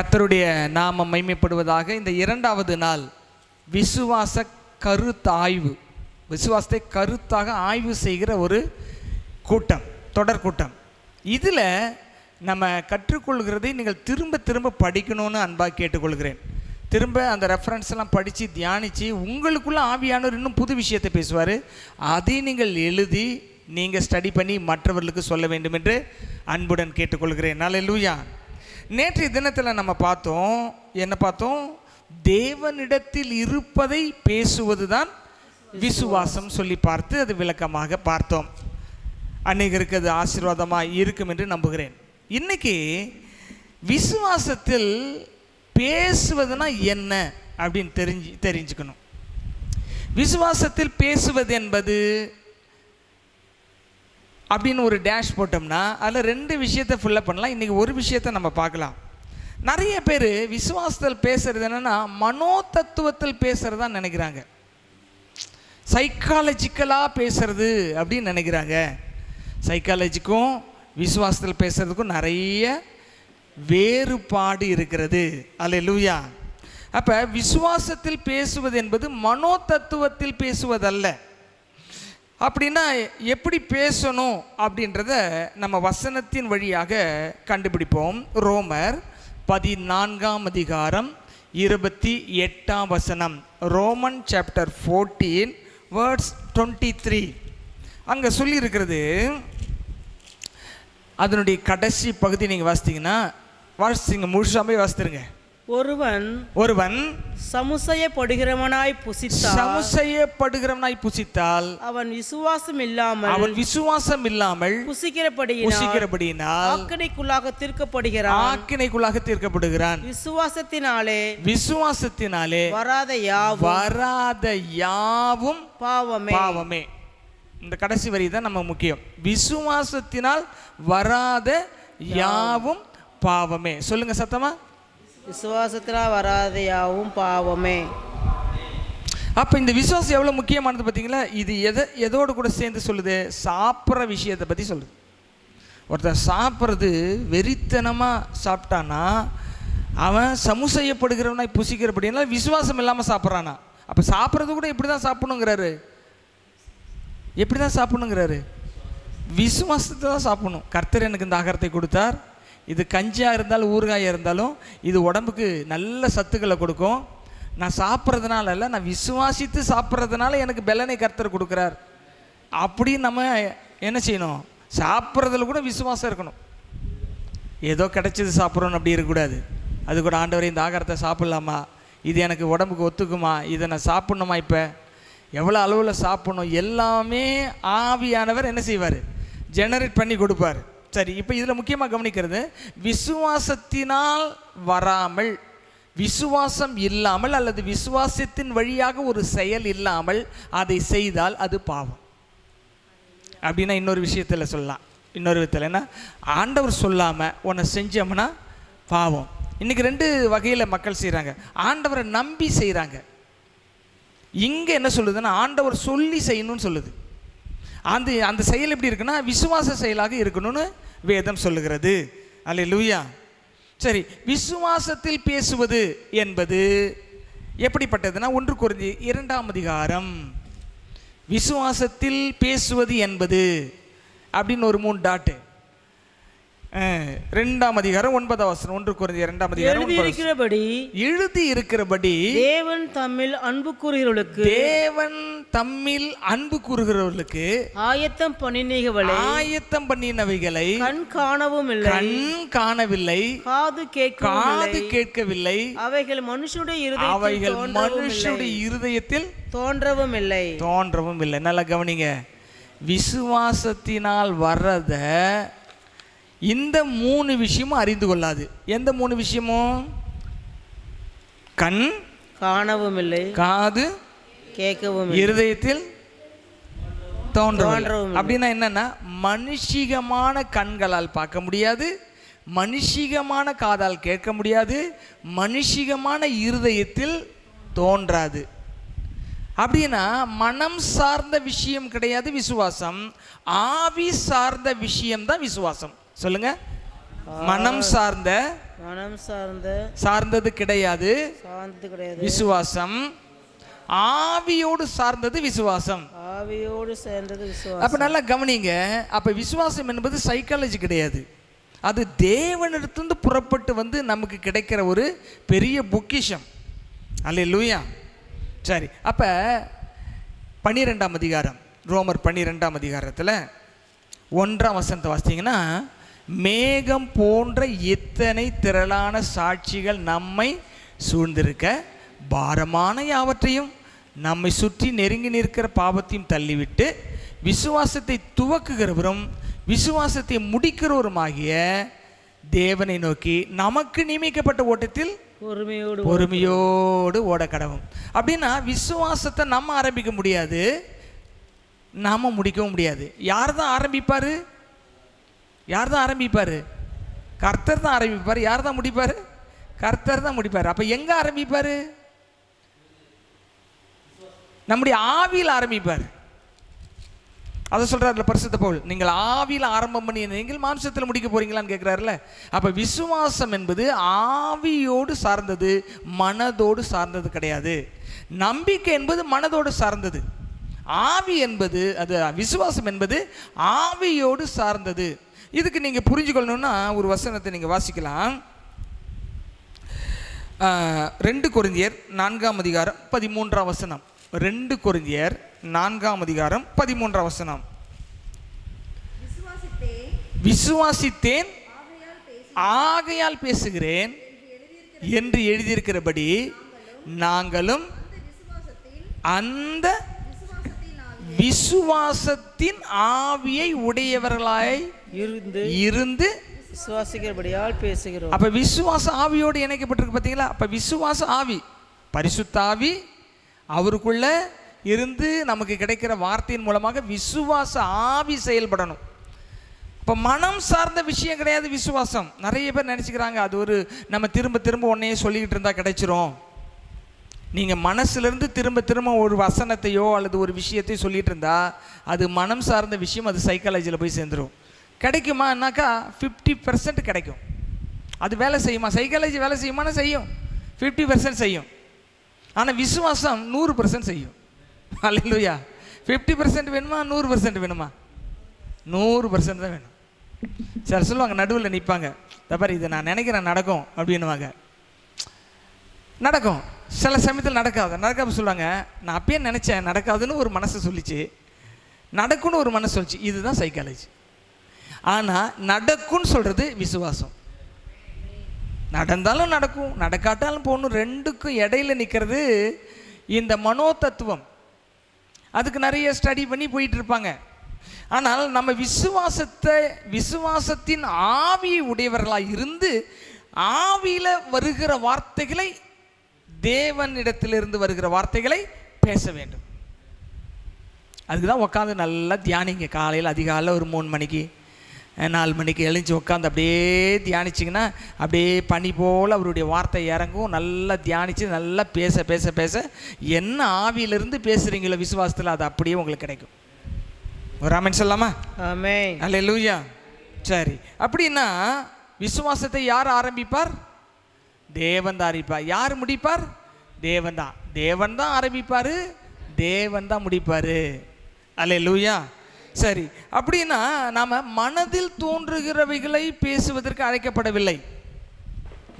கத்தருடைய நாமம் மைமைப்படுவதாக இந்த இரண்டாவது நாள் விசுவாச கருத்தாய்வு. விசுவாசத்தை கருத்தாக ஆய்வு செய்கிற ஒரு கூட்டம் தொடர் கூட்டம். இதில் நம்ம கற்றுக்கொள்கிறதை நீங்கள் திரும்ப திரும்ப படிக்கணும்னு அன்பாக கேட்டுக்கொள்கிறேன். திரும்ப அந்த ரெஃபரன்ஸ்லாம் படித்து தியானித்து உங்களுக்குள்ள ஆவியானவர் இன்னும் புது விஷயத்தை பேசுவார். அதை நீங்கள் எழுதி நீங்கள் ஸ்டடி பண்ணி மற்றவர்களுக்கு சொல்ல வேண்டும் என்று அன்புடன் கேட்டுக்கொள்கிறேன். நல்ல நேற்றைய தினத்தில் நம்ம பார்த்தோம் என்ன பார்த்தோம்? தேவனிடத்தில் இருப்பதை பேசுவது தான் விசுவாசம் சொல்லி பார்த்து அது விளக்கமாக பார்த்தோம். அநேகருக்கு அது ஆசீர்வாதமாக இருக்கும் என்று நம்புகிறேன். இன்னைக்கு விசுவாசத்தில் பேசுவதுனா என்ன அப்படின்னு தெரிஞ்சு தெரிஞ்சுக்கணும். விசுவாசத்தில் பேசுவது என்பது அப்படின்னு ஒரு டேஷ் போட்டோம்னா அதில் ரெண்டு விஷயத்தை ஃபுல்லப் பண்ணலாம். இன்றைக்கி ஒரு விஷயத்தை நம்ம பார்க்கலாம். நிறைய பேர் விசுவாசத்தில் பேசுறது என்னென்னா மனோ தத்துவத்தில் பேசுகிறதா நினைக்கிறாங்க சைக்காலஜிக்கலாக பேசுகிறது அப்படின்னு நினைக்கிறாங்க. சைக்காலஜிக்கும் விசுவாசத்தில் பேசுகிறதுக்கும் நிறைய வேறுபாடு இருக்கிறது. அல்ல லூயா அப்போ விசுவாசத்தில் பேசுவது என்பது மனோ தத்துவத்தில் பேசுவதல்ல. அப்படின்னா எப்படி பேசணும் அப்படின்றத நம்ம வசனத்தின் வழியாக கண்டுபிடிப்போம். ரோமர் பதினான்காம் அதிகாரம் இருபத்தி எட்டாம் வசனம். Roman chapter fourteen words twenty three அங்கே சொல்லியிருக்கிறது அதனுடைய கடைசி பகுதி நீங்கள் வாசித்தீங்கன்னா வாசிங்க முழுசாமே வாசித்துருங்க. ஒருவன் ஒருவன் சமுசயப்படுகிறவனாய் புசித்தால் சமுசெய்யப்படுகிறவனாய் புசித்தால் அவன் விசுவாசம் இல்லாமல் அவன் விசுவாசம் இல்லாமல் புசிக்கிறபடியினால் புசிக்கிறபடியினால் ஆக்கடைக்குள்ளாக தீர்க்கப்படுகிறான். ஆக்கினைக்குள்ளாக தீர்க்கப்படுகிறான். விசுவாசத்தினாலே விசுவாசத்தினாலே வராத யாவும் வராத யாவும் பாவமே. பாவமே. இந்த கடைசி வரி தான் நம்ம முக்கியம். விசுவாசத்தினால் வராத யாவும் பாவமே. சொல்லுங்க சத்தமா? விசுவாசத்தில் வராதையாவும் பாவமே. அப்போ இந்த விசுவாசம் எவ்வளோ முக்கியமானது பார்த்தீங்களா இது எதை எதோடு கூட சேர்ந்து சொல்லுது? சாப்பிட்ற விஷயத்தை பற்றி சொல்லுது. ஒருத்தர் சாப்பிட்றது வெறித்தனமாக சாப்பிட்டானா அவன் சமுசெய்யப்படுகிறவனாய் புசிக்கிறபடினா விசுவாசம் இல்லாமல் சாப்பிட்றானா. அப்போ சாப்பிட்றது கூட எப்படி தான் சாப்பிடணுங்கிறாரு. எப்படி தான் சாப்பிடணுங்கிறாரு? விசுவாசத்தை தான் சாப்பிடணும். கர்த்தர் எனக்கு இந்த ஆகாரத்தை கொடுத்தார். இது கஞ்சியாக இருந்தாலும் ஊறுகாயாக இருந்தாலும் இது உடம்புக்கு நல்ல சத்துக்களை கொடுக்கும். நான் சாப்பிட்றதுனால இல்லை நான் விசுவாசித்து சாப்பிட்றதுனால எனக்கு பெலனை கர்த்தர் கொடுக்குறார். அப்படி நம்ம என்ன செய்யணும்? சாப்பிட்றதுல கூட விசுவாசம் இருக்கணும். ஏதோ கிடைச்சது சாப்பிட்றோன்னு அப்படி இருக்கக்கூடாது. அது கூட ஆண்டவரே இந்த ஆகாரத்தை சாப்பிட்லாமா? இது எனக்கு உடம்புக்கு ஒத்துக்குமா? இதை நான் சாப்பிட்ணுமா இப்போ? எவ்வளோ அளவில் சாப்பிட்ணும்? எல்லாமே ஆவியானவர் என்ன செய்வார்? ஜெனரேட் பண்ணி கொடுப்பார். சரி இப்போ இதில் முக்கியமாக கவனிக்கிறது விசுவாசத்தினால் வராமல் விசுவாசம் இல்லாமல் அல்லது விசுவாசத்தின் வழியாக ஒரு செயல் இல்லாமல் அதை செய்தால் அது பாவம். அப்படின்னா இன்னொரு விஷயத்தில் சொல்லலாம். இன்னொரு விதத்தில் என்ன? ஆண்டவர் சொல்லாமல் உன்னை செஞ்சோம்னா பாவம். இன்றைக்கி ரெண்டு வகையில் மக்கள் செய்கிறாங்க ஆண்டவரை நம்பி செய்கிறாங்க இங்கே என்ன சொல்லுதுன்னா ஆண்டவர் சொல்லி செய்யணும்னு சொல்லுது. அந்த அந்த செயல் எப்படி இருக்குன்னா விசுவாச செயலாக இருக்கணும்னு வேதம் சொல்லுகிறது. அல்ல லூயா சரி விசுவாசத்தில் பேசுவது என்பது எப்படிப்பட்டதுன்னா ஒன்று குறைஞ்சி இரண்டாம் அதிகாரம். விசுவாசத்தில் பேசுவது என்பது அப்படின்னு ஒரு மூணு டாட்டு அஹ், ரெண்டாம் அதிகாரம் ஒன்பதாம் வசனம் ஒன்று குறைஞ்சி இரண்டாம் அதிகாரம் வசனம். எழுதியிருக்கிறபடி எழுதி இருக்கிறபடி தேவன் தம்மில் அன்பு கூறுகிறவர்களுக்கு தேவன் தம்மில் அன்பு கூறுகிறவர்களுக்கு ஆயத்தம் பண்ணினீகவளை ஆயத்தம் பண்ணினவைகளை கண் காணவும் இல்லை. கண் காணவில்லை. காது கேட்கவும் காது கேட்கவில்லை. அவைகள் மனுஷனுடைய இருதயத்தில் அவைகள் மனுஷனுடைய இருதயத்தில் தோன்றவும் இல்லை. தோன்றவும் இல்லை. நல்லா கவனிங்க. விசுவாசத்தினால் வர்றத இந்த மூணு விஷயமும் அறிந்து கொள்ளாது. எந்த மூணு விஷயமும்? கண் காணவும் இல்லை காது கேட்கவும் இருதயத்தில் தோன்றவும் தோன்றவும் அப்படின்னா என்னன்னா மனுஷிகமான கண்களால் பார்க்க முடியாது மனுஷிகமான காதால் கேட்க முடியாது மனுஷிகமான இருதயத்தில் தோன்றாது. அப்படின்னா மனம் சார்ந்த விஷயம் கிடையாது விசுவாசம். ஆவி சார்ந்த விஷயம் தான் விசுவாசம். சொல்லுங்க. மனம் சார்ந்த மனம் சார்ந்த சார்ந்தது கிடையாது. சார்ந்தது கிடையாது. விசுவாசம். ஆவியோடு சார்ந்தது விசுவாசம். ஆவியோடு சேர்ந்தது விசுவாசம். அப்ப நல்லா கவனிங்க. அப்ப விசுவாசம் என்பது சைக்காலஜி கிடையாது. அது தேவனிடத்திலிருந்து புறப்பட்டு வந்து நமக்கு கிடைக்கிற ஒரு பெரிய பொக்கிஷம். அல்ல லூயா சரி அப்ப பன்னிரெண்டாம் அதிகாரம். ரோமர் பன்னிரெண்டாம் அதிகாரத்தில் ஒன்றாம் வசனத்தை வாசித்தீங்கன்னா மேகம் போன்ற எத்தனை திரளான சாட்சிகள் நம்மை சூழ்ந்திருக்க பாரமான யாவற்றையும் நம்மை சுற்றி நெருங்கி நிற்கிற பாவத்தையும் தள்ளிவிட்டு விசுவாசத்தை துவக்குகிறவரும் விசுவாசத்தை முடிக்கிறவருமாகிய தேவனை நோக்கி நமக்கு நியமிக்கப்பட்ட ஓட்டத்தில் பொறுமையோடு பொறுமையோடு ஓட கடவும் அப்படின்னா விசுவாசத்தை நம்ம ஆரம்பிக்க முடியாது நாம முடிக்கவும் முடியாது. யார் தான் ஆரம்பிப்பார்? யார் தான் ஆரம்பிப்பார்? கர்த்தர் தான் ஆரம்பிப்பார். யார் தான் முடிப்பார்? கர்த்தர் தான் முடிப்பார். அப்போ எங்கே ஆரம்பிப்பார்? நம்முடைய ஆவியில் ஆரம்பிப்பார். அதை சொல்கிறார்ல பரிசுத்த போல் நீங்கள் ஆவியில் ஆரம்பம் பண்ணி நீங்கள் மாம்சத்தில் முடிக்க போகிறீங்களான்னு கேட்குறாருல அப்போ விசுவாசம் என்பது ஆவியோடு சார்ந்தது மனதோடு சார்ந்தது கிடையாது. நம்பிக்கை என்பது மனதோடு சார்ந்தது. ஆவி என்பது அது விசுவாசம் என்பது ஆவியோடு சார்ந்தது. இதுக்கு நீங்கள் புரிஞ்சுக்கொள்ளணும்னா ஒரு வசனத்தை நீங்கள் வாசிக்கலாம். ரெண்டு கொரிந்தியர் நான்காம் அதிகாரம் பதிமூன்றாம் வசனம். ரெண்டு கொரிந்தியர் நான்காம் அதிகாரம் பதிமூன்றாம் வசனம். விசுவாசித்தேன். ஆகையால் பேசுகிறேன். என்று எழுதியிருக்கிறபடி நாங்களும் அந்த விசுவாசத்தின் ஆவியை உடையவர்களாய் இருந்து இருந்து விசுவாசிக்கிறபடியால் பேசுகிறோம். அப்ப விசுவாச ஆவியோடு இணைக்கப்பட்டிருக்கு பார்த்தீங்களா? அப்ப விசுவாச ஆவி பரிசுத்த ஆவி அவருக்குள்ள இருந்து நமக்கு கிடைக்கிற வார்த்தையின் மூலமாக விசுவாச ஆவி செயல்படணும். இப்போ மனம் சார்ந்த விஷயம் கிடையாது விசுவாசம். நிறைய பேர் நினச்சிக்கிறாங்க அது ஒரு நம்ம திரும்ப திரும்ப ஒன்றையே சொல்லிக்கிட்டு இருந்தால் கிடைச்சிரும். நீங்கள் மனசுலேருந்து திரும்ப திரும்ப ஒரு வசனத்தையோ அல்லது ஒரு விஷயத்தையோ சொல்லிட்டு இருந்தா அது மனம் சார்ந்த விஷயம் அது சைக்காலஜியில் போய் சேர்ந்துரும். கிடைக்குமானாக்கா ஃபிஃப்டி பர்சன்ட் கிடைக்கும். அது வேலை செய்யுமா? சைக்காலஜி வேலை செய்யுமானா செய்யும். ஃபிஃப்டி பர்சன்ட் செய்யும். ஆனால் விசுவாசம் நூறு பர்சன்ட் செய்யும். அல்லையா ஃபிஃப்டி பர்சன்ட் வேணுமா? நூறு பர்சன்ட் வேணுமா? நூறு பர்சன்ட் தான் வேணும். சார் சொல்லுவாங்க நடுவில் நிற்பாங்க தப்பாரு இது நான் நினைக்கிறேன் நடக்கும் அப்படின்னுவாங்க. நடக்கும். சில சமயத்தில் நடக்காது. நடக்காம சொல்லுவாங்க நான் அப்பயே நினச்சேன் நடக்காதுன்னு ஒரு மனசு சொல்லிச்சு. நடக்கும்னு ஒரு மனசு சொல்லிச்சு. இதுதான் சைக்காலஜி ஆனால் நடக்கும்னு சொல்கிறது விசுவாசம். நடந்தாலும் நடக்கும் நடக்காட்டாலும் போகணும். ரெண்டுக்கும் இடையில நிற்கிறது இந்த மனோ தத்துவம் அதுக்கு நிறைய ஸ்டடி பண்ணி போயிட்டு இருப்பாங்க. ஆனால் நம்ம விசுவாசத்தை விசுவாசத்தின் ஆவி உடையவர்களாக இருந்து ஆவியில் வருகிற வார்த்தைகளை தேவனிடத்திலிருந்து வருகிற வார்த்தைகளை பேச வேண்டும். அதுக்கு தான் உட்காந்து நல்லா தியானிங்க. காலையில் அதிகாலையில் ஒரு மூணு மணிக்கு. நாலு மணிக்கு எழுந்துச்சி உட்காந்து அப்படியே தியானிச்சிங்கன்னா அப்படியே பனி போல் அவருடைய வார்த்தை இறங்கும். நல்லா தியானித்து நல்லா பேச பேச பேச. என்ன ஆவியிலிருந்து பேசுகிறீங்களோ விசுவாசத்தில் அது அப்படியே உங்களுக்கு கிடைக்கும். ஒரு ஆமென் சொல்லாமா ஆமென். அல்ல லூயா சரி. அப்படின்னா விசுவாசத்தை யார் ஆரம்பிப்பார்? தேவன் தான் ஆரம்பிப்பார். யார் முடிப்பார்? தேவன் தான். தேவன் தான் ஆரம்பிப்பார் தேவன் தான் முடிப்பார். அல்ல லூயா சரி அப்படின்னா நாம் மனதில் தோன்றுகிறவைகளை பேசுவதற்கு அழைக்கப்படவில்லை.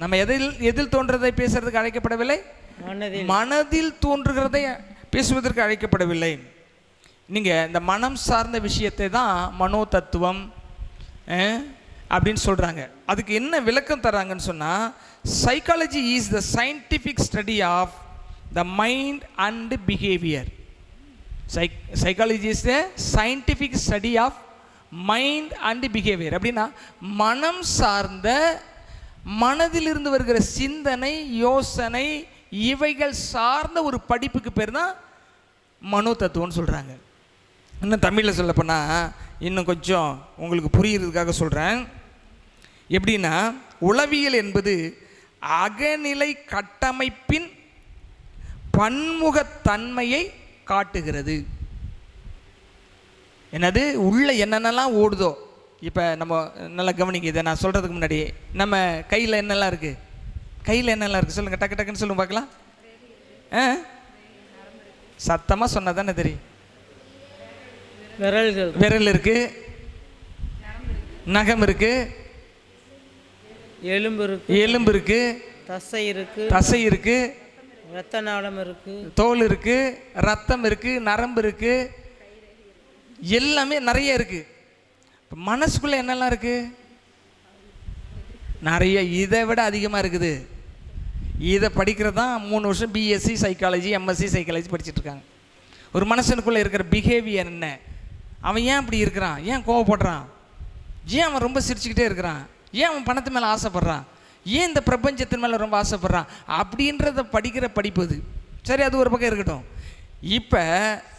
நம்ம எதில் எதில் தோன்றதை பேசுறதுக்கு அழைக்கப்படவில்லை? மனதில். தோன்றுகிறதை பேசுவதற்கு அழைக்கப்படவில்லை. நீங்கள் இந்த மனம் சார்ந்த விஷயத்தை தான் மனோ தத்துவம் அப்படின்னு சொல்கிறாங்க அதுக்கு என்ன விளக்கம் தராங்கன்னு சொன்னால் psychology is the scientific study of the mind and behaviour psych psychology is the scientific study of mind and behaviour அப்படின்னா மனம் சார்ந்த மனதிலிருந்து வருகிற சிந்தனை யோசனை இவைகள் சார்ந்த ஒரு படிப்புக்கு பேர் தான் மனோ தத்துவம்னு சொல்கிறாங்க இன்னும் தமிழில் சொல்லப்போனால் இன்னும் கொஞ்சம் உங்களுக்கு புரியுறதுக்காக சொல்கிறேன் எப்படின்னா உளவியல் என்பது அகநிலை கட்டமைப்பின் பன்முகத்தன்மையை காட்டுகிறது. என்னது? உள்ள என்னென்னலாம் ஓடுதோ இப்போ நம்ம நல்லா கவனிங்க இதை நான் சொல்கிறதுக்கு முன்னாடி நம்ம கையில் என்னெல்லாம் இருக்குது கையில் என்னெல்லாம் இருக்குது சொல்லுங்கள் டக்கு டக்குன்னு சொல்லுங்க பார்க்கலாம். ஆ? சத்தமாக சொன்னால் தானே தெரியும். விரல்கள். விரல் இருக்குது நகம் இருக்குது எலும்பு இருக்கு. எலும்பு இருக்குது தசை இருக்கு. தசை இருக்குது ரத்த நாளம் இருக்கு. தோல் இருக்குது ரத்தம் இருக்குது நரம்பு இருக்குது எல்லாமே நிறைய இருக்குது மனசுக்குள்ளே என்னெல்லாம் இருக்குது நிறைய. இதை விட அதிகமாக இருக்குது. இதை படிக்கிறது தான் மூணு வருஷம் பிஎஸ்சி சைக்காலஜி எம்எஸ்சி சைக்காலஜி படிச்சுட்டு இருக்காங்க. ஒரு மனுஷனுக்குள்ளே இருக்கிற பிஹேவியர் என்ன? அவன் ஏன் இப்படி இருக்கிறான்? ஏன் கோவப்படுறான்? ஏன் அவன் ரொம்ப சிரிச்சுக்கிட்டே இருக்கிறான்? ஏன் அவன் பணத்து மேலே ஆசைப்படுறான்? ஏன் இந்த பிரபஞ்சத்தின் மேலே ரொம்ப ஆசைப்பட்றான்? அப்படின்றத படிக்கிற படிப்பு அது சரி அது ஒரு பக்கம் இருக்கட்டும். இப்போ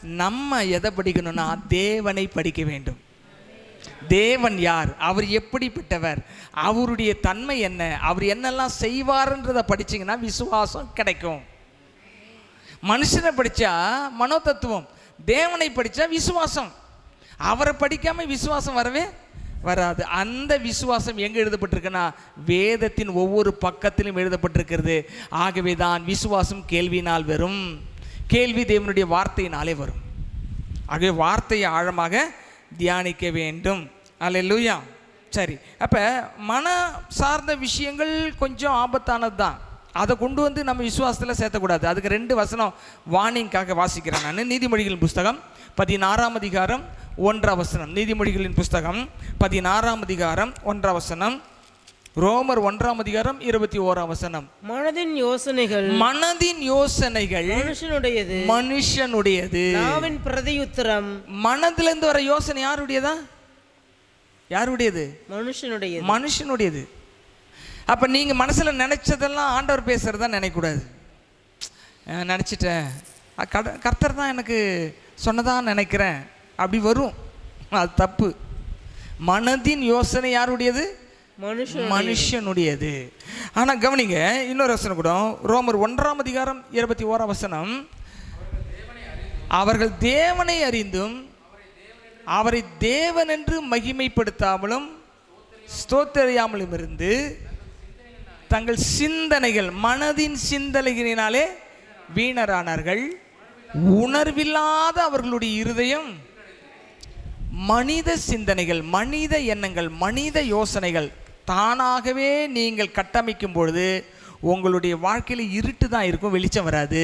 நம்ம எதை படிக்கணும்னா தேவனை படிக்க வேண்டும். தேவன் யார்? அவர் எப்படிப்பட்டவர்? அவருடைய தன்மை என்ன? அவர் என்னெல்லாம் செய்வார்ன்றதை படிச்சிங்கன்னா விசுவாசம் கிடைக்கும். மனுஷனை படித்தா மனோதத்துவம் தேவனை படித்தா விசுவாசம். அவரை படிக்காமல் விசுவாசம் வரவே வராது. அந்த விசுவாசம் எங்கே எழுதப்பட்டிருக்குன்னா வேதத்தின் ஒவ்வொரு பக்கத்திலும் எழுதப்பட்டிருக்கிறது. ஆகவே தான் விசுவாசம் கேள்வியினால் வரும். கேள்வி தேவனுடைய வார்த்தையினாலே வரும். ஆகவே வார்த்தையை ஆழமாக தியானிக்க வேண்டும். அல்லேலூயா சரி அப்போ மன சார்ந்த விஷயங்கள் கொஞ்சம் ஆபத்தானது தான் அதை கொண்டு வந்து நம்ம விசுவாசத்தில் சேர்த்தக்கூடாது. அதுக்கு ரெண்டு வசனம் வார்னிங்காக வாசிக்கிறேன் நான். நீதிமொழிகளின் புஸ்தகம் பதினாறாம் அதிகாரம் ஒன்றாம் வசனம். நீதிமொழிகளின் புஸ்தகம் பதினாறாம் அதிகாரம் ஒன்றாம் வசனம். ரோமர் ஒன்றாம் அதிகாரம் இருபத்தி ஓராம் வசனம். மனதின் யோசனைகள் மனதின் யோசனைகள் மனுஷனுடையது. மனுஷனுடையது. நாவின் பிரதியுத்தரம் மனதிலிருந்து வர யோசனை யாருடையதா? யாருடையது? மனுஷனுடையது. மனுஷனுடையது. அப்ப நீங்க மனசுல நினைச்சதெல்லாம் ஆண்டவர் பேசுறதா நினைக்கக்கூடாது. நினைச்சிட்டேன். கட- கர்த்தர் தான் எனக்கு சொன்னதா நினைக்கிறேன். அப்படி வரும். அது தப்பு. மனதின் யோசனை யாருடையது? மனுஷன் மனுஷனுடையது. ஆனா கவனிங்க இன்னொரு வசனம் கூட ரோமர் ஒன்றாம் அதிகாரம் இருபத்தி ஓராம் வசனம். அவர்கள் தேவனை அறிந்தும் அவரை தேவன் என்று மகிமைப்படுத்தாமலும் ஸ்தோத்தறியாமலும் இருந்து தங்கள் சிந்தனைகள் மனதின் சிந்தனைகளினாலே வீணரானார்கள். உணர்வில்லாத அவர்களுடைய இருதயம் மனித சிந்தனைகள் மனித எண்ணங்கள் மனித யோசனைகள் தானாகவே நீங்கள் கட்டமைக்கும் பொழுது உங்களுடைய வாழ்க்கையில் இருட்டு தான் இருக்கும் வெளிச்சம் வராது.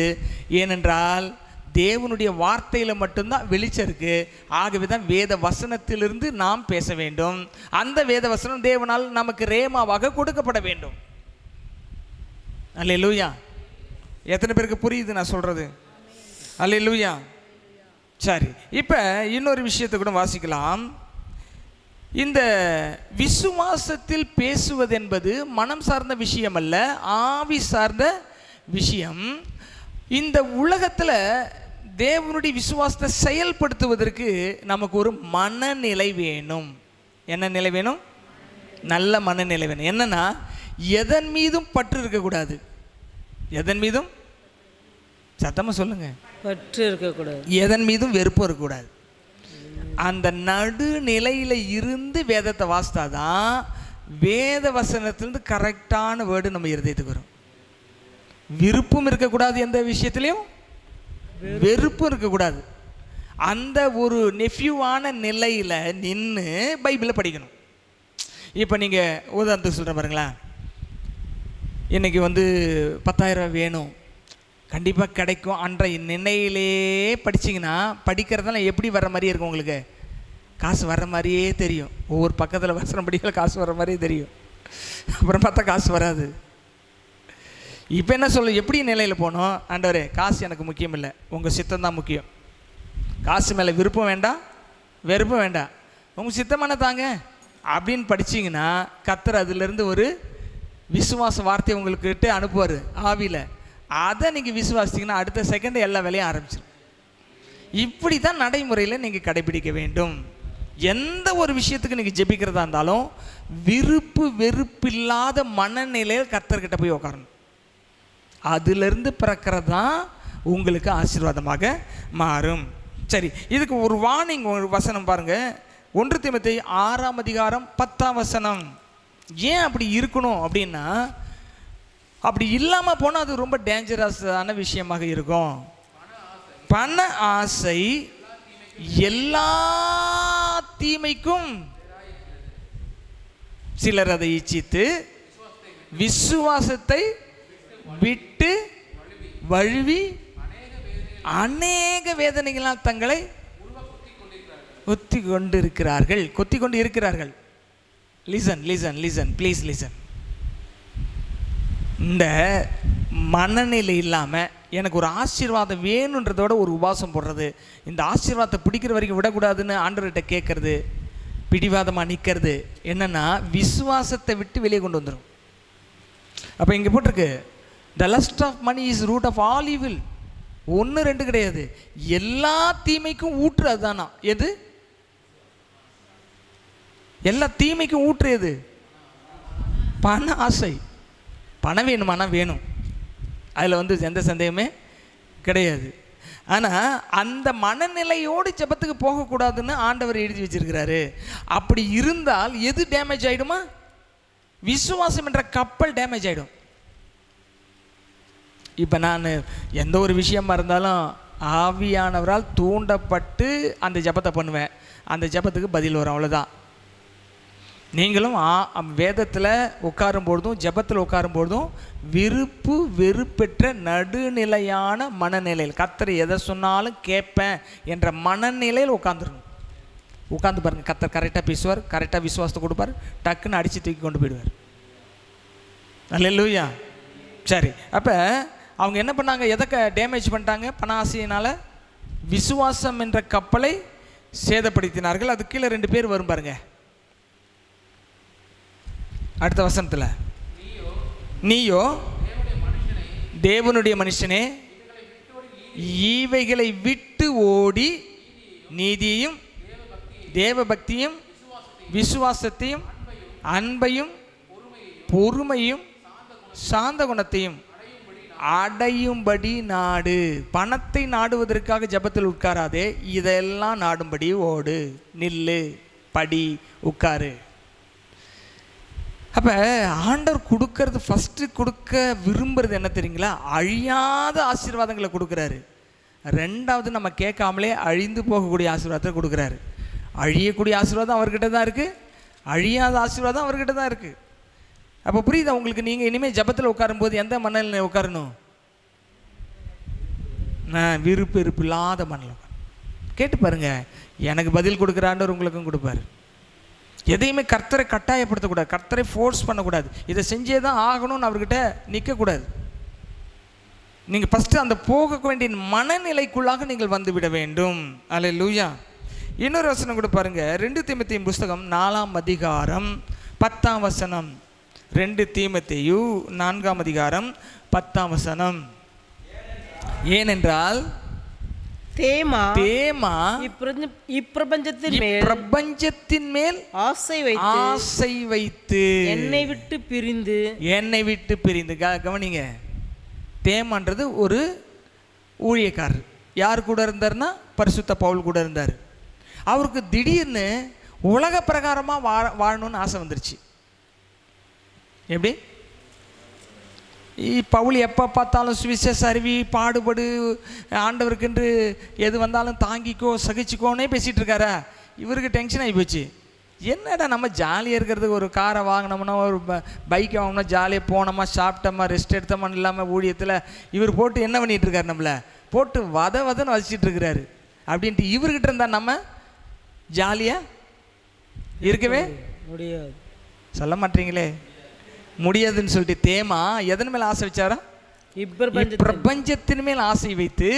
ஏனென்றால் தேவனுடைய வார்த்தையில் மட்டும்தான் வெளிச்சம் இருக்குது ஆகவே தான் வேத வசனத்திலிருந்து நாம் பேச வேண்டும். அந்த வேத வசனம் தேவனால் நமக்கு ரேமாவாக கொடுக்கப்பட வேண்டும். அல்லேலூயா எத்தனை பேருக்கு புரியுது நான் சொல்கிறது அல்ல லூயா சரி இப்போ இன்னொரு விஷயத்தை கூட வாசிக்கலாம். இந்த விசுவாசத்தில் பேசுவது என்பது மனம் சார்ந்த விஷயம் அல்ல ஆவி சார்ந்த விஷயம். இந்த உலகத்தில் தேவனுடைய விசுவாசத்தை செயல்படுத்துவதற்கு நமக்கு ஒரு மனநிலை வேணும். என்ன நிலை வேணும்? நல்ல மனநிலை வேணும். என்னன்னா எதன் மீதும் பற்று இருக்கக்கூடாது எதன் மீதும்? சத்தமாக சொல்லுங்கள் பற்று இருக்கக்கூடாது எதன் மீதும் வெறுப்பு இருக்கக்கூடாது அந்த நடுநிலையில் இருந்து வேதத்தை வாசித்தாதான் வேத வசனத்திலிருந்து கரெக்டான வேர்டு நம்ம இருதயத்துக்கு வரும். விருப்பம் இருக்கக்கூடாது எந்த விஷயத்துலையும்? வெறுப்பும் இருக்கக்கூடாது அந்த ஒரு நெஃப்யூவான நிலையில் நின்று பைபிளை படிக்கணும். இப்போ நீங்கள் உதாரணத்துக்கு சொல்கிறேன் பாருங்களேன். இன்றைக்கி வந்து பத்தாயிரம் வேணும். கண்டிப்பாக கிடைக்கும். அன்றைய நினையிலே படிச்சிங்கன்னா படிக்கிறதெல்லாம் எப்படி வர்ற மாதிரியே இருக்கும் உங்களுக்கு? காசு வர்ற மாதிரியே தெரியும். ஒவ்வொரு பக்கத்தில் வசனம் படிக்கல காசு வர்ற மாதிரியே தெரியும். அப்புறம் பார்த்தா காசு வராது. இப்போ என்ன சொல்ல எப்படி நிலையில் போனோம்? ஆண்டவரே காசு எனக்கு முக்கியம் இல்லை. உங்கள் சித்தம் தான் முக்கியம். காசு மேலே விருப்பம் வேண்டாம் வெறுப்பும் வேண்டாம் உங்கள் சித்தமான தாங்க. அப்படின்னு படிச்சிங்கன்னா கத்தர் அதுலேருந்து ஒரு விசுவாச வார்த்தையை உங்களுக்கிட்ட அனுப்புவார் ஆவியில். அதை நீங்கள் விசுவாசித்தீங்கன்னா அடுத்த செகண்ட் எல்லா வேலையும் ஆரம்பிச்சிடும் இப்படி தான் நடைமுறையில் நீங்கள் கடைபிடிக்க வேண்டும். எந்த ஒரு விஷயத்துக்கு நீங்கள் ஜெபிக்கிறதா இருந்தாலும் விருப்பு வெறுப்பில்லாத மனநிலையில் கத்தர்கிட்ட போய் உட்காரணும் அதுலேருந்து பிறக்கிறது தான் உங்களுக்கு ஆசீர்வாதமாக மாறும். சரி இதுக்கு ஒரு வார்னிங் ஒரு வசனம் பாருங்க. ஒன்று தீமத்தை ஆறாம் அதிகாரம் பத்தாம் வசனம். ஏன் அப்படி இருக்கணும் அப்படின்னா அப்படி இல்லாமல் போனால் அது ரொம்ப டேஞ்சரஸான விஷயமாக இருக்கும். பண ஆசை எல்லா தீமைக்கும் சிலர் அதை இச்சித்து விசுவாசத்தை விட்டு வழுவி அநேக வேதனைகளால் தங்களை ஒத்தி கொண்டு இருக்கிறார்கள் கொத்தி கொண்டு இருக்கிறார்கள் listen listen listen please listen இந்த மனநிலை இல்லாமல் எனக்கு ஒரு ஆசீர்வாதம் வேணுன்றதோட ஒரு உபாசம் போடுறது. இந்த ஆசீர்வாதத்தை பிடிக்கிற வரைக்கும் விடக்கூடாதுன்னு ஆண்டவர்கிட்ட கேட்குறது பிடிவாதமாக நிற்கிறது என்னென்னா விசுவாசத்தை விட்டு வெளியே கொண்டு வந்துடும் அப்போ இங்கே போட்டிருக்கு the lust of money is root of all evil ஒன்று ரெண்டு கிடையாது. எல்லா தீமைக்கும் ஊற்று அதுதானா? எது? எல்லா தீமைக்கும் ஊற்றுறது பண ஆசை. பணம் வேணுமானா வேணும். அதில் வந்து எந்த சந்தேகமே கிடையாது. ஆனால் அந்த மனநிலையோடு ஜெபத்துக்கு போகக்கூடாதுன்னு ஆண்டவர் எழுதி வச்சிருக்கிறாரு. அப்படி இருந்தால் எது டேமேஜ் ஆகிடுமா விசுவாசம் என்ற கப்பல் டேமேஜ் ஆகிடும் இப்போ நான் எந்த ஒரு விஷயமா இருந்தாலும் ஆவியானவரால் தூண்டப்பட்டு அந்த ஜெபத்தை பண்ணுவேன். அந்த ஜெபத்துக்கு பதில் வரும். அவ்வளோதான் நீங்களும் ஆ வேதத்தில் உட்காரும் பொழுதும் ஜெபத்தில் விருப்பு வெறுப்பெற்ற நடுநிலையான மனநிலையில் கத்தர் எதை சொன்னாலும் கேட்பேன் என்ற மனநிலையில் உட்காந்துருணும் உட்காந்து பாருங்க கத்தர் கரெக்டாக பேசுவார் கரெக்டாக விசுவாசத்தை கொடுப்பார் டக்குன்னு அடித்து தூக்கி கொண்டு போயிடுவார். நல்ல சரி அப்போ அவங்க என்ன பண்ணாங்க? எதை டேமேஜ் பண்ணிட்டாங்க? பண ஆசையினால் விசுவாசம் என்ற கப்பலை சேதப்படுத்தினார்கள். அது கீழே ரெண்டு பேர் வரும் பாருங்கள் அடுத்த வசனத்தில். நீயோ தேவனுடைய மனுஷனே ஈவைகளை விட்டு ஓடி நீதியையும் தேவபக்தியும் விசுவாசத்தையும் அன்பையும் பொறுமையும் சாந்த குணத்தையும் அடையும்படி நாடு. பணத்தை நாடுவதற்காக ஜெபத்தில் உட்காராதே இதெல்லாம் நாடும்படி ஓடு. நில்லு படி உட்காரு. அப்போ ஆண்டவர் கொடுக்கறது ஃபஸ்ட்டு கொடுக்க விரும்புறது என்ன தெரியுங்களா? அழியாத ஆசீர்வாதங்களை கொடுக்குறாரு. ரெண்டாவது நம்ம கேட்காமலே அழிந்து போகக்கூடிய ஆசீர்வாதத்தை கொடுக்குறாரு. அழியக்கூடிய ஆசீர்வாதம் அவர்கிட்ட தான் இருக்குது அழியாத ஆசீர்வாதம் அவர்கிட்ட தான் இருக்குது அப்போ புரியுதா உங்களுக்கு? நீங்கள் இனிமேல் ஜபத்தில் உட்காரும்போது எந்த மண்ணில் உட்காரணும்? நான் விருப்பு இருப்பு இல்லாத மண்ணில் உட்காரணும். கேட்டு பாருங்க. எனக்கு பதில் கொடுக்குற ஆண்டவர் உங்களுக்கும் கொடுப்பாரு. எதையுமே கர்த்தரை கட்டாயப்படுத்தக்கூடாது கர்த்தரை ஃபோர்ஸ் பண்ணக்கூடாது. இதை செஞ்சே தான் ஆகணும்னு அவர்கிட்ட நிற்கக்கூடாது நீங்கள் ஃபஸ்ட்டு அந்த போக வேண்டிய மனநிலைக்குள்ளாக நீங்கள் வந்து விட வேண்டும். அல்ல லூயா இன்னொரு வசனம் கூட பாருங்க. ரெண்டு தீமத்தையும் புஸ்தகம் நாலாம் அதிகாரம் பத்தாம் வசனம். ரெண்டு தீமத்தையும் நான்காம் அதிகாரம் பத்தாம் வசனம். ஏனென்றால் தேமா தேமா மேல் பிரபஞ்சத்தின் மேல் ஆசை வைத்து ஆசை வைத்து என்னை விட்டு பிரிந்து என்னை விட்டு பிரிந்து. கவனிங்க. தேமான்றது ஒரு ஊழியக்காரர். யார் கூட இருந்தார்னா பரிசுத்த பவுல் கூட இருந்தார். அவருக்கு திடீர்னு உலக பிரகாரமாக வாழ வாழணும்னு ஆசை வந்துருச்சு. எப்படி? பவுல் எப்போ பார்த்தாலும் சுவிசேஷ அருவி பாடுபடு ஆண்டவருக்கென்று எது வந்தாலும் தாங்கிக்கோ சகிச்சுக்கோன்னே பேசிகிட்டு இருக்காரா. இவருக்கு டென்ஷன் ஆகி போச்சு. என்னடா நம்ம ஜாலியாக இருக்கிறதுக்கு ஒரு காரை வாங்கினோம்னா ஒரு பைக்கை வாங்கினோம்னா ஜாலியாக போனோமா சாப்பிட்டோமா ரெஸ்ட் எடுத்தோமா இல்லாமல் ஊழியத்தில் இவர் போட்டு என்ன பண்ணிட்டு இருக்காரு நம்மளை? போட்டு வத வதன்னு வச்சிட்டு இருக்கிறாரு. அப்படின்ட்டு இவர்கிட்ட இருந்தால் நம்ம ஜாலியாக இருக்கவே முடியாது. சொல்ல மாட்டீங்களே? முடியாதுன்னு சொல்லிட்டு தேமா எதன் மேல ஆசை வச்சாரா? பிரபஞ்சத்தின் மேல் ஆசை வைத்து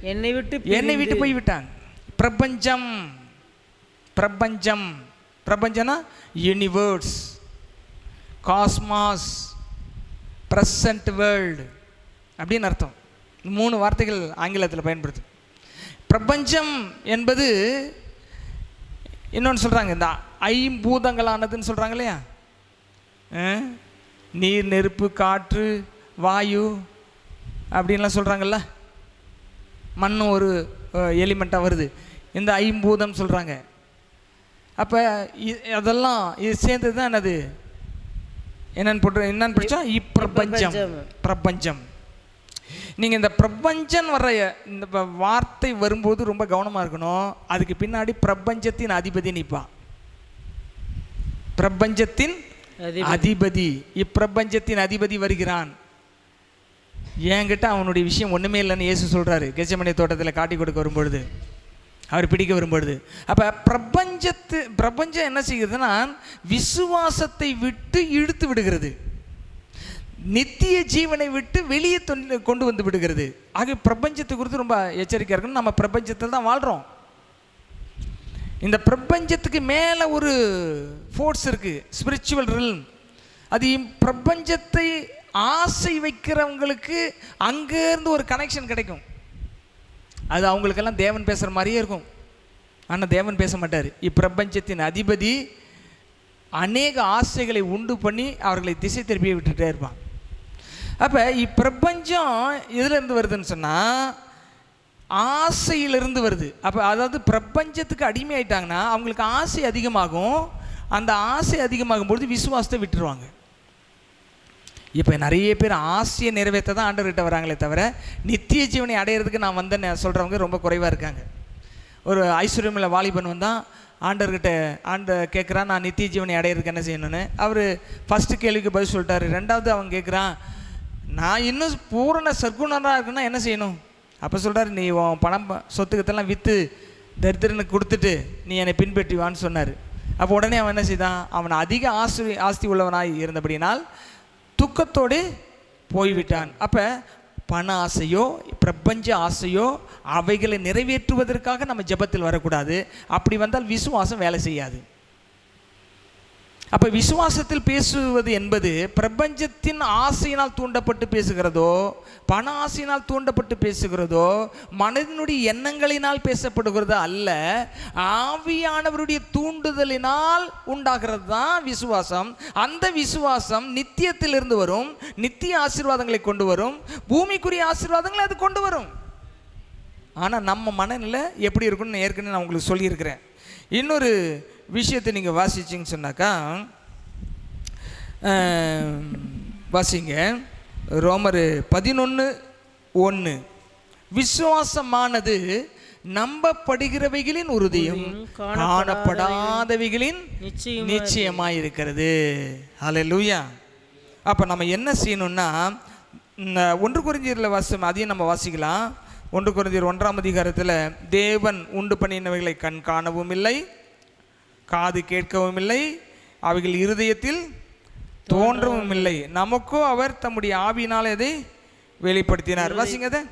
என்னை விட்டு என்னை விட்டு போய் விட்டான் பிரபஞ்சம். பிரபஞ்சம். பிரபஞ்சனா யூனிவர்ஸ் காஸ்மாஸ் ப்ரெசன்ட் வேர்ல்டு அப்படின்னு அர்த்தம். மூணு வார்த்தைகள் ஆங்கிலத்தில் பயன்படுது. பிரபஞ்சம் என்பது இன்னொன்று சொல்கிறாங்க இந்த ஐம்பூதங்களானதுன்னு சொல்கிறாங்க இல்லையா? நீர் நெருப்பு காற்று வாயு அப்படின்லாம் சொல்கிறாங்கல்ல மண்ணும் ஒரு எலிமெண்ட்டாக வருது. இந்த ஐம்பூதம் சொல்கிறாங்க அப்போ அதெல்லாம் இது சேர்ந்தது தான் என்னது? என்னன்னு போட்டு என்னன்னு படிச்சா? இப்பிரபஞ்சம். பிரபஞ்சம். நீங்கள் இந்த பிரபஞ்சம் வர்ற இந்த வார்த்தை வரும்போது ரொம்ப கவனமாக இருக்கணும். அதுக்கு பின்னாடி பிரபஞ்சத்தின் அதிபதி நிற்பான் பிரபஞ்சத்தின் அதிபதி. இப்பிரபஞ்சத்தின் அதிபதி வருகிறான். என்கிட்ட அவனுடைய விஷயம் ஒன்றுமே இல்லைன்னு இயேசு சொல்கிறாரு கெஜமணி தோட்டத்தில் காட்டி கொடுக்க வரும்பொழுது. அவர் பிடிக்க வரும்பொழுது. அப்போ பிரபஞ்சத்து பிரபஞ்சம் என்ன செய்கிறதுனா விசுவாசத்தை விட்டு இழுத்து விடுகிறது. நித்திய ஜீவனை விட்டு வெளியே கொண்டு வந்து விடுகிறது. ஆக பிரபஞ்சத்தை குறித்து ரொம்ப எச்சரிக்கையாக இருக்கணும். நம்ம பிரபஞ்சத்தில் தான் வாழ்கிறோம் இந்த பிரபஞ்சத்துக்கு மேலே ஒரு ஃபோர்ஸ் இருக்குது ஸ்பிரிச்சுவல் ரில்ம் அது பிரபஞ்சத்தை ஆசை வைக்கிறவங்களுக்கு அங்கேருந்து ஒரு கனெக்ஷன் கிடைக்கும். அது அவங்களுக்கெல்லாம் தேவன் பேசுகிற மாதிரியே இருக்கும். ஆனால் தேவன் பேச மாட்டார். இப்பிரபஞ்சத்தின் அதிபதி அநேக ஆசைகளை உண்டு பண்ணி அவர்களை திசை திருப்பி விட்டுகிட்டே இருப்பான். அப்போ இப்பிரபஞ்சம் எதுலேருந்து வருதுன்னு சொன்னால் ஆசையிலிருந்து வருது. அப்போ அதாவது பிரபஞ்சத்துக்கு அடிமையாயிட்டாங்கன்னா அவங்களுக்கு ஆசை அதிகமாகும். அந்த ஆசை அதிகமாகும் பொழுது விசுவாசத்தை விட்டுருவாங்க. இப்போ நிறைய பேர் ஆசையை நிறைவேற்ற தான் ஆண்டவர்கிட்ட வராங்களே தவிர நித்திய ஜீவனை அடையிறதுக்கு நான் வந்தேன்னு சொல்கிறவங்க ரொம்ப குறைவாக இருக்காங்க. ஒரு ஐஸ்வர்யமில்ல வாலிபன் வந்தால் ஆண்டர்கிட்ட ஆண்ட கேட்குறான் நான் நித்திய ஜீவனை அடையிறதுக்கு என்ன செய்யணும்னு? அவர் ஃபஸ்ட்டு கேள்விக்கு பதில் சொல்லிட்டாரு. ரெண்டாவது அவன் கேட்குறான் நான் இன்னும் பூரண சர்க்குணராக இருக்குன்னா என்ன செய்யணும்? அப்போ சொல்கிறாரு நீ உன் பணம் சொத்துக்கத்தெல்லாம் விற்று தரித்திரனுக்கு கொடுத்துட்டு நீ என்னை பின்பற்றி வான்னு சொன்னார். அப்போ உடனே அவன் என்ன செய்தான்? அவன் அதிக ஆஸ்தி ஆஸ்தி உள்ளவனாய் இருந்தபடினால் துக்கத்தோடு போய்விட்டான். அப்போ பண ஆசையோ பிரபஞ்ச ஆசையோ அவைகளை நிறைவேற்றுவதற்காக நம்ம ஜெபத்தில் வரக்கூடாது. அப்படி வந்தால் விசுவாசம் வேலை செய்யாது. அப்போ விசுவாசத்தில் பேசுவது என்பது பிரபஞ்சத்தின் ஆசையினால் தூண்டப்பட்டு பேசுகிறதோ பண ஆசையினால் தூண்டப்பட்டு பேசுகிறதோ மனதினுடைய எண்ணங்களினால் பேசப்படுகிறதோ அல்ல ஆவியானவருடைய தூண்டுதலினால் உண்டாகிறது தான் விசுவாசம். அந்த விசுவாசம் நித்தியத்திலிருந்து வரும் நித்திய ஆசீர்வாதங்களை கொண்டு வரும் பூமிக்குரிய ஆசீர்வாதங்களை அது கொண்டு வரும். ஆனால் நம்ம மனநிலை எப்படி இருக்கும்னு ஏற்கனவே நான் உங்களுக்கு சொல்லியிருக்கிறேன். இன்னொரு விஷயத்தை நீங்கள் வாசிச்சிங்கன்னு சொன்னாக்கா வாசிங்க. ரோமரு பதினொன்று ஒன்று விசுவாசமானது நம்பப்படுகிறவைகளின் உறுதியும் காணப்படாதவைகளின் நிச்சயம் நிச்சயமாயிருக்கிறது. ஹalleluya. அப்போ நம்ம என்ன செய்யணும்னா ஒன்று குறிஞ்சியரில் வாசம் அதையும் நம்ம வாசிக்கலாம். ஒன்று குறிஞ்சியர் ஒன்றாம் அதிகாரத்தில் தேவன் உண்டு பண்ணினவைகளை கண் காணவும் இல்லை காது கேட்கவும் இல்லை அவைகள் இருதயத்தில் தோன்றவும் இல்லை நமக்கோ அவர் தம்முடைய ஆவியினால் அதை வெளிப்படுத்தினார். வாசிங்க அதை.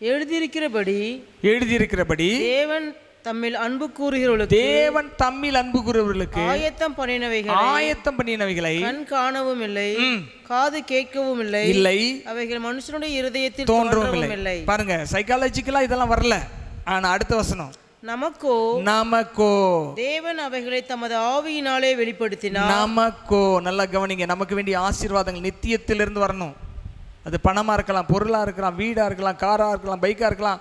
எழுதியிருக்கிறபடி எழுதியிருக்கிறபடி தேவன் தம்மில் அன்பு கூறுகிறவர்களுக்கு தேவன் தம்மில் அன்பு கூறுவர்களுக்கு ஆயத்தம் பண்ணினவைகள் ஆயத்தம் பண்ணினவைகளை கண் காணவும் இல்லை. காது கேட்கவும் இல்லை. இல்லை அவைகள் மனுஷனுடைய இருதயத்தில் தோன்றவும் இல்லை பாருங்க சைக்காலஜிக்கலா இதெல்லாம் வரல. ஆனா அடுத்த வசனம். நமக்கோ நமக்கோ. தேவன் அவைகளை தமது ஆவியினாலே வெளிப்படுத்தினார். நமக்கோ. நல்லா கவனிங்க நமக்கு வேண்டிய ஆசீர்வாதங்கள் நித்தியத்திலிருந்து வரணும். அது பணமா இருக்கலாம் பொருளா இருக்கலாம் வீடா இருக்கலாம் காரா இருக்கலாம் பைக்கா இருக்கலாம்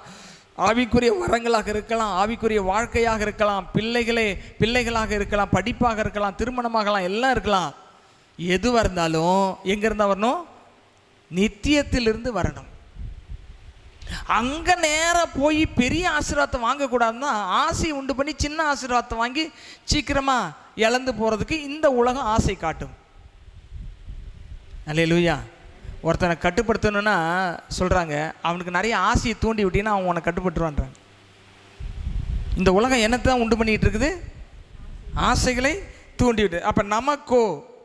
ஆவிக்குரிய வரங்களாக இருக்கலாம் ஆவிக்குரிய வாழ்க்கையாக இருக்கலாம் பிள்ளைகளே பிள்ளைகளாக இருக்கலாம் படிப்பாக இருக்கலாம் திருமணமாகலாம் எல்லாம் இருக்கலாம். எதுவாக இருந்தாலும் எங்க இருந்தா வரணும்? நித்தியத்திலிருந்து வரணும். அங்கே நேராக போய் பெரிய ஆசீர்வாதத்தை வாங்கக்கூடாதுன்னா ஆசையை உண்டு பண்ணி சின்ன ஆசீர்வாதத்தை வாங்கி சீக்கிரமாக இழந்து போகிறதுக்கு இந்த உலகம் ஆசை காட்டும். அல்லேலூயா. ஒருத்தனை கட்டுப்படுத்தணும்னா சொல்கிறாங்க அவனுக்கு நிறைய ஆசையை தூண்டி விட்டீங்கன்னா அவன் உன்னை கட்டுப்பட்டுருவான்றாங்க இந்த உலகம் என்னத்தை உண்டு பண்ணிட்டு இருக்குது? ஆசைகளை தூண்டி விட்டு. அப்போ நமக்கோ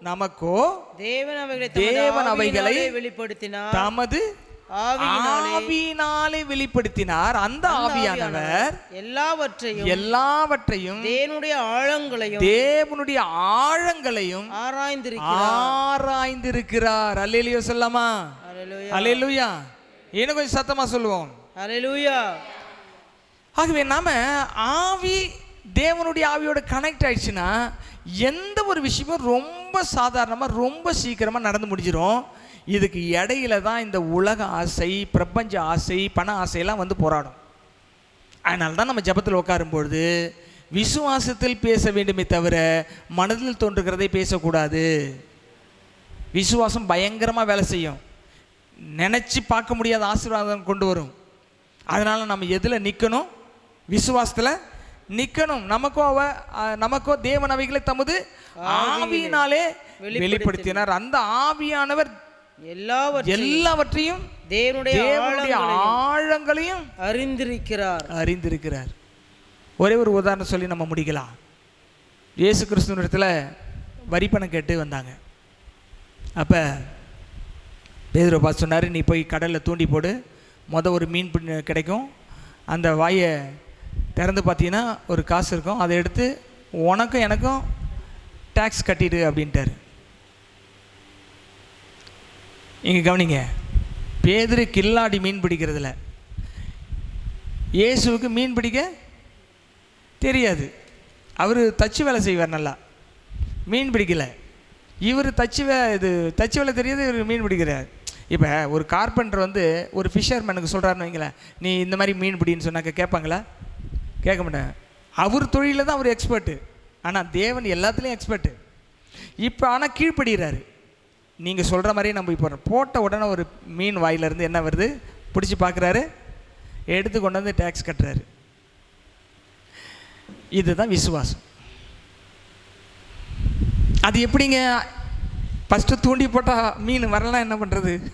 நமக்கோ தேவன் அவைகளை தேவன் அவைகளை வெளிப்படுத்தினார். தமது ஆவியினாலே வெளிப்படுத்தினார். அந்த ஆவியானவர் எல்லாவற்றையும் எல்லாவற்றையும் தேவனுடைய ஆழங்களையும் தேவனுடைய ஆழங்களையும் ஆராய்ந்திருக்கிறார். ஆராய்ந்திருக்கிறார். அல்லேலியோ சொல்லாமா அல்லேலூயா. இன்னும் கொஞ்சம் சத்தமா சொல்லுவோம். அல்லேலூயா. ஆகவே நாம ஆவி தேவனுடைய ஆவியோட கனெக்ட் ஆயிடுச்சுன்னா எந்த ஒரு விஷயமும் ரொம்ப சாதாரணமாக ரொம்ப சீக்கிரமாக நடந்து முடிஞ்சிடும் இதுக்கு இடையில தான் இந்த உலக ஆசை பிரபஞ்ச ஆசை பண ஆசையெல்லாம் வந்து போராடும். அதனால தான் நம்ம ஜெபத்தில் உட்காரும்பொழுது விசுவாசத்தில் பேச வேண்டுமே தவிர மனதில் தோன்றுகிறதை பேசக்கூடாது. விசுவாசம் பயங்கரமாக வேலை செய்யும். நினச்சி பார்க்க முடியாத ஆசீர்வாதம் கொண்டு வரும். அதனால் நம்ம எதில் நிற்கணும் விசுவாசத்தில் நிற்கணும் நமக்கோ அவ நமக்கோ தேவன் அவைகளை தமது ஆவியினாலே வெளிப்படுத்தினார். அந்த ஆவியானவர் எல்லாவற்றையும் எல்லாவற்றையும் தேவனுடைய ஆழங்களையும் அறிந்திருக்கிறார். அறிந்திருக்கிறார். ஒரே ஒரு உதாரணம் சொல்லி நம்ம முடிக்கலாம். இயேசு கிறிஸ்துவனிடத்தில் வரி பணம் கேட்டு வந்தாங்க. அப்போ பேதுரு பார்த்து சொன்னார் நீ போய் கடலில் தூண்டி போடு. மொதல் ஒரு மீன் கிடைக்கும். அந்த வாயை திறந்து பார்த்தீங்கன்னா ஒரு காசு இருக்கும். அதை எடுத்து உனக்கும் எனக்கும் டேக்ஸ் கட்டிடு அப்படின்ட்டாரு. இங்கே கவனிங்க. பேதுரு கில்லாடி மீன் பிடிக்கிறதுல. இயேசுவுக்கு மீன் பிடிக்க தெரியாது. அவர் தச்சு வேலை செய்வார் நல்லா. மீன் பிடிக்கலை. இவர் தச்சு வே இது தச்சு வேலை தெரியாது இவர் மீன் பிடிக்கிறார். இப்போ ஒரு கார்பெண்டர் வந்து ஒரு ஃபிஷர்மேனுக்கு சொல்கிறாருன்னு வைங்களேன். நீ இந்த மாதிரி மீன் பிடின்னு சொன்னாக்க கேட்பாங்களா? கேட்க மாட்டேன் அவர் தொழிலில் தான் அவர் எக்ஸ்பர்ட்டு ஆனால் தேவன் எல்லாத்துலேயும் எக்ஸ்பர்ட்டு இப்போ ஆனால் கீழ்ப்படுகிறாரு நீங்கள் சொல்கிற மாதிரியே நம்ம இப்போ போட்ட உடனே ஒரு மீன் வாயிலிருந்து என்ன வருது? பிடிச்சி பார்க்குறாரு. எடுத்து கொண்டு வந்து டேக்ஸ் கட்டுறாரு. இதுதான் விசுவாசம். அது எப்படிங்க? ஃபஸ்ட்டு தூண்டி போட்டால் மீன் வரலாம் என்ன பண்ணுறது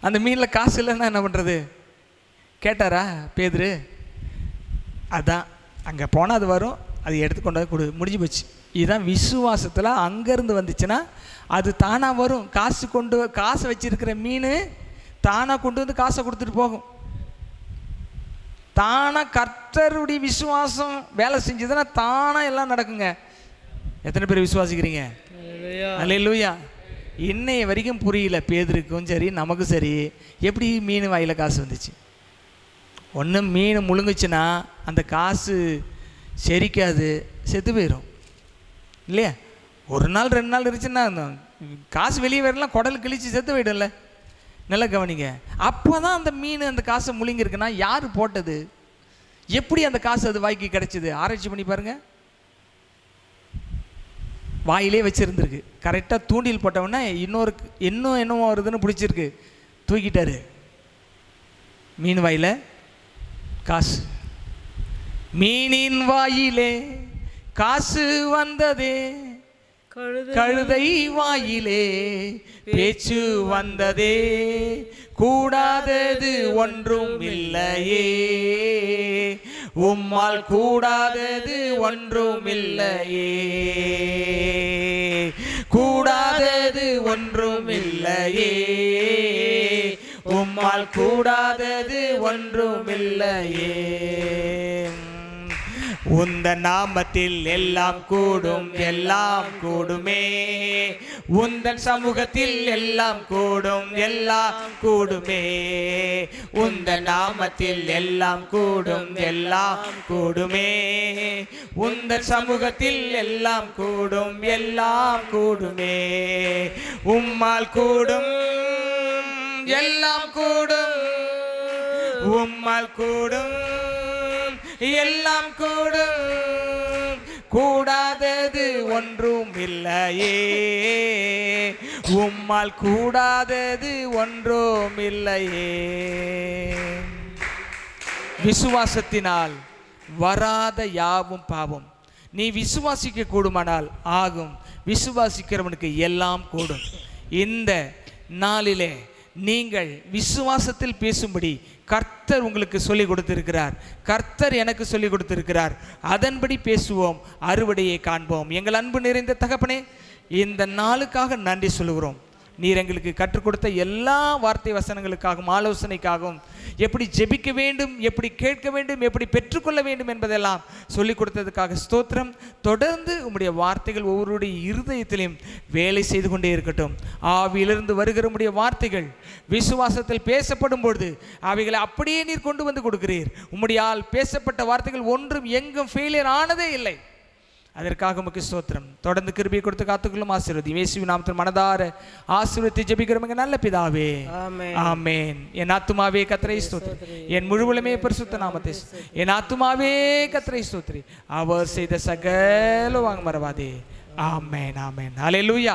அந்த மீனில் காசு இல்லைன்னா என்ன பண்ணுறது கேட்டாரா பேதுரு? அதான். அங்கே போனால் அது வரும். அது எடுத்து கொண்டு வந்து கொடு. முடிஞ்சு போச்சு. இதுதான் விசுவாசத்தில் அங்கேருந்து வந்துச்சுன்னா அது தானாக வரும். காசு கொண்டு காசை வச்சிருக்கிற மீன் தானாக கொண்டு வந்து காசை கொடுத்துட்டு போகும். தானாக கர்த்தருடைய விசுவாசம் வேலை செஞ்சதுன்னா தானாக எல்லாம் நடக்குங்க. எத்தனை பேர் விசுவாசிக்கிறீங்க. அல்லேலூயா இன்னைய வரைக்கும் புரியல. பேதருக்கும் சரி நமக்கும் சரி. எப்படி மீன் வாயில் காசு வந்துச்சு? ஒன்று மீன் முழுங்குச்சுன்னா அந்த காசு செரிக்காது செத்து போயிடும் இல்லையா? ஒரு நாள் ரெண்டு நாள் இருந்துச்சுன்னா காசு வெளியே வரலாம் குடல் கிழிச்சு செத்து போயிடும்ல. நல்லா கவனிங்க. அப்போ தான் அந்த மீன் அந்த காசை முழுங்கிருக்குன்னா யார் போட்டது? எப்படி அந்த காசு அது வாய்க்கு கிடைச்சிது? ஆராய்ச்சி பண்ணி பாருங்க. வாயிலே வச்சுருந்துருக்கு. கரெக்டாக தூண்டில் போட்டவொடனே இன்னொரு இன்னும் என்னமோ வருதுன்னு பிடிச்சிருக்கு. தூக்கிட்டாரு. மீன் வாயில காசு. மீனின் வாயிலே காசு வந்ததே. கழுதை வாயிலே பேச்சு வந்ததே. கூடாதது ஒன்றும் இல்லையே. உம்மால் கூடாதது ஒன்றும் இல்லையே. கூடாதது ஒன்றும் இல்லையே. உம்மால் கூடாதது ஒன்றும் இல்லையே. உந்த நாமத்தில் எல்லாம் கூடும் எல்லாம் கூடுமே. உந்தன் சமூகத்தில் எல்லாம் கூடும் எல்லாம் கூடுமே. உந்த நாமத்தில் எல்லாம் கூடும் எல்லாம் கூடுமே. உந்த சமூகத்தில் எல்லாம் கூடும் எல்லாம் கூடுமே. உம்மால் கூடும் எல்லாம் கூடும். உம்மால் கூடும் எல்லாம் கூடும். கூடாதது ஒன்றும் இல்லையே. உம்மால் கூடாதது ஒன்றும் இல்லையே. விசுவாசத்தினால் வராத யாவும் பாவம். நீ விசுவாசிக்க கூடுமானால் ஆகும். விசுவாசிக்கிறவனுக்கு எல்லாம் கூடும். இந்த நாளிலே நீங்கள் விசுவாசத்தில் பேசும்படி கர்த்தர் உங்களுக்கு சொல்லிக் கொடுத்திருக்கிறார். கர்த்தர் எனக்கு சொல்லிக் கொடுத்திருக்கிறார். அதன்படி பேசுவோம் அறுவடையை காண்போம். எங்கள் அன்பு நிறைந்த தகப்பனே இந்த நாளுக்காக நன்றி சொல்லுகிறோம். நீர் எங்களுக்கு கற்றுக் கொடுத்த எல்லா வார்த்தை வசனங்களுக்காகவும் ஆலோசனைக்காகவும் எப்படி ஜெபிக்க வேண்டும் எப்படி கேட்க வேண்டும் எப்படி பெற்றுக்கொள்ள வேண்டும் என்பதெல்லாம் சொல்லிக் கொடுத்ததுக்காக ஸ்தோத்திரம். தொடர்ந்து உம்முடைய வார்த்தைகள் ஒவ்வொருடைய இருதயத்திலையும் வேலை செய்து கொண்டே இருக்கட்டும். ஆவியிலிருந்து வருகிற உடைய வார்த்தைகள் விசுவாசத்தில் பேசப்படும் பொழுது அவைகளை அப்படியே நீர் கொண்டு வந்து கொடுக்கிறீர். உம்முடைய ஆள் பேசப்பட்ட வார்த்தைகள் ஒன்றும் எங்கும் ஃபெயிலியர் ஆனதே இல்லை. அதற்காக உமக்கு ஸ்தோத்திரம். தொடர்ந்து கிருபியை கொடுத்து காத்துக்கொள்ளும் ஆசீர்வதி இயேசுவின் நாமத்தில் மனதார ஆசீர்வதித்து ஜெபிக்கிறவங்க நல்ல பிதாவே. ஆமென். என் ஆத்துமாவே கத்தரை ஸ்தோத்திரி. என் முழுவலுமே பரிசுத்த நாமத்தை. என் ஆத்துமாவே கத்தரை ஸ்தோத்திரி. அவர் செய்த சகல வாங்க மறவாதே ஆமென் ஆமென். ஹalleluya